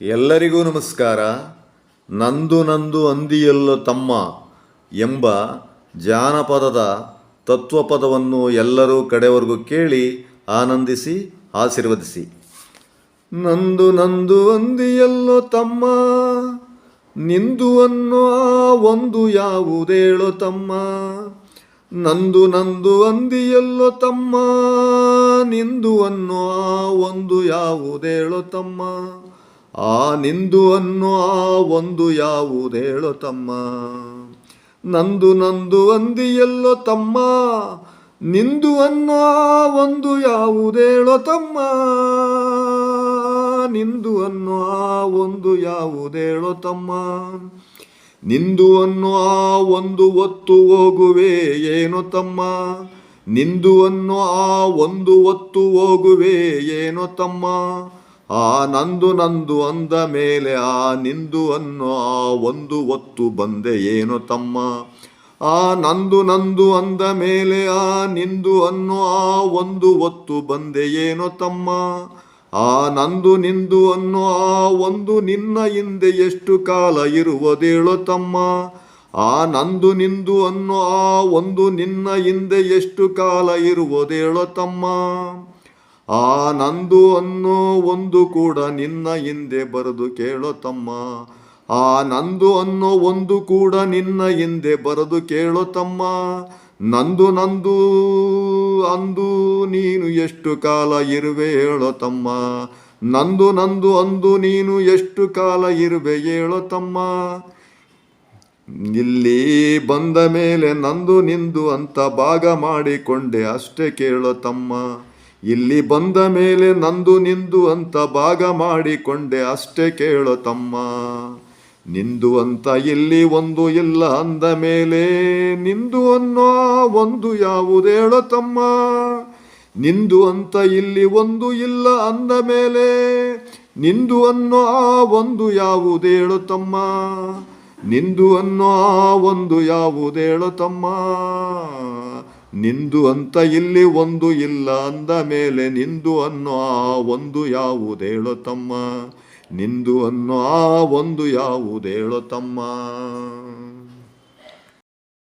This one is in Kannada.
ಎಲ್ಲರಿಗೂ ನಮಸ್ಕಾರ. ನಂದು ನಂದು ಅಂದಿಯಲ್ಲ ತಮ್ಮ ಎಂಬ ಜಾನಪದದ ತತ್ವಪದವನ್ನು ಎಲ್ಲರೂ ಕಡೆವರೆಗೂ ಕೇಳಿ ಆನಂದಿಸಿ, ಆಶೀರ್ವದಿಸಿ. ನಂದು ನಂದು ಅಂದಿಯಲ್ಲ ತಮ್ಮ, ನಿಂದು ಅನ್ನೋ ಆ ಒಂದು ಯಾವುದೇಳೋ ತಮ್ಮ. ನಂದು ನಂದು ಅಂದಿಯಲ್ಲೋ ತಮ್ಮ, ನಿಂದು ಅನ್ನೋ ಆ ಒಂದು ಯಾವುದೇಳೋ ತಮ್ಮ. ಆ ನಿಂದು ಅನ್ನು ಆ ಒಂದು ಯಾವುದೇಳೋ ತಮ್ಮ. ನಂದು ನಂದು ಅಂದಿಯಲ್ಲೋ ತಮ್ಮ. ನಿಂದು ಅನ್ನೋ ಆ ಒಂದು ಯಾವುದೇಳೋ ತಮ್ಮ. ನಿಂದು ಅನ್ನು ಆ ಒಂದು ಯಾವುದೇಳೋ ತಮ್ಮ. ನಿಂದು ಅನ್ನು ಆ ಒಂದು ಒತ್ತು ಹೋಗುವೆ ಏನು ತಮ್ಮ. ನಿಂದು ಅನ್ನು ಆ ಒಂದು ಒತ್ತು ಹೋಗುವೆ ಏನೋ ತಮ್ಮ. ಆ ನಂದು ನಂದು ಅಂದ ಮೇಲೆ ಆ ನಿಂದು ಅನ್ನೋ ಆ ಒಂದು ಒತ್ತು ಬಂದೆ ಏನು ತಮ್ಮ? ಆ ನಂದು ನಂದು ಅಂದ ಮೇಲೆ ಆ ನಿಂದು ಅನ್ನೋ ಆ ಒಂದು ಒತ್ತು ಬಂದೆ ಏನೋ ತಮ್ಮ? ಆ ನಂದು ನಿಂದು ಅನ್ನೋ ಆ ಒಂದು ನಿನ್ನ ಹಿಂದೆ ಎಷ್ಟು ಕಾಲ ಇರುವುದೇಳು ತಮ್ಮ? ಆ ನಂದು ನಿಂದು ಅನ್ನೋ ಆ ಒಂದು ನಿನ್ನ ಹಿಂದೆ ಎಷ್ಟು ಕಾಲ ಇರುವುದೇಳೋ ತಮ್ಮ? ಆ ನಂದು ಅನ್ನೋ ಒಂದು ಕೂಡ ನಿನ್ನ ಹಿಂದೆ ಬರೆದು ಕೇಳೋ ತಮ್ಮ. ಆ ನಂದು ಅನ್ನೋ ಒಂದು ಕೂಡ ನಿನ್ನ ಹಿಂದೆ ಬರೆದು ಕೇಳೋ ತಮ್ಮ. ನಂದು ನಂದು ಅಂದು ನೀನು ಎಷ್ಟು ಕಾಲ ಇರುವೆ ಹೇಳೋ ತಮ್ಮ. ನಂದು ನಂದು ಅಂದು ನೀನು ಎಷ್ಟು ಕಾಲ ಇರುವೆ ಹೇಳೋ ತಮ್ಮ. ಇಲ್ಲಿ ಬಂದ ಮೇಲೆ ನಂದು ನಿಂದು ಅಂತ ಭಾಗ ಮಾಡಿಕೊಂಡೆ ಅಷ್ಟೇ ಕೇಳೋ ತಮ್ಮ. ಇಲ್ಲಿ ಬಂದ ಮೇಲೆ ನಂದು ನಿಂದು ಅಂತ ಭಾಗ ಮಾಡಿಕೊಂಡೆ ಅಷ್ಟೇ ಕೇಳೋ ತಮ್ಮ. ನಿಂದು ಅಂತ ಇಲ್ಲಿ ಒಂದು ಇಲ್ಲ ಅಂದ ಮೇಲೆ ನಿಂದು ಅನ್ನೋ ಒಂದು ಯಾವುದೇಳೋ ತಮ್ಮ. ನಿಂದು ಅಂತ ಇಲ್ಲಿ ಒಂದು ಇಲ್ಲ ಅಂದ ಮೇಲೆ ನಿಂದು ಅನ್ನೋ ಆ ಒಂದು ಯಾವುದೇಳೋ ತಮ್ಮ. ನಿಂದು ಅನ್ನೋ ಒಂದು ಯಾವುದೇಳು ತಮ್ಮ? ನಿಂದು ಅಂತ ಇಲ್ಲಿ ಒಂದು ಇಲ್ಲ ಅಂದ ಮೇಲೆ ನಿಂದು ಅನ್ನೋ ಆ ಒಂದು ಯಾವುದೇಳು ತಮ್ಮ? ನಿಂದು ಅನ್ನೋ ಆ ಒಂದು ಯಾವುದೇಳು ತಮ್ಮ?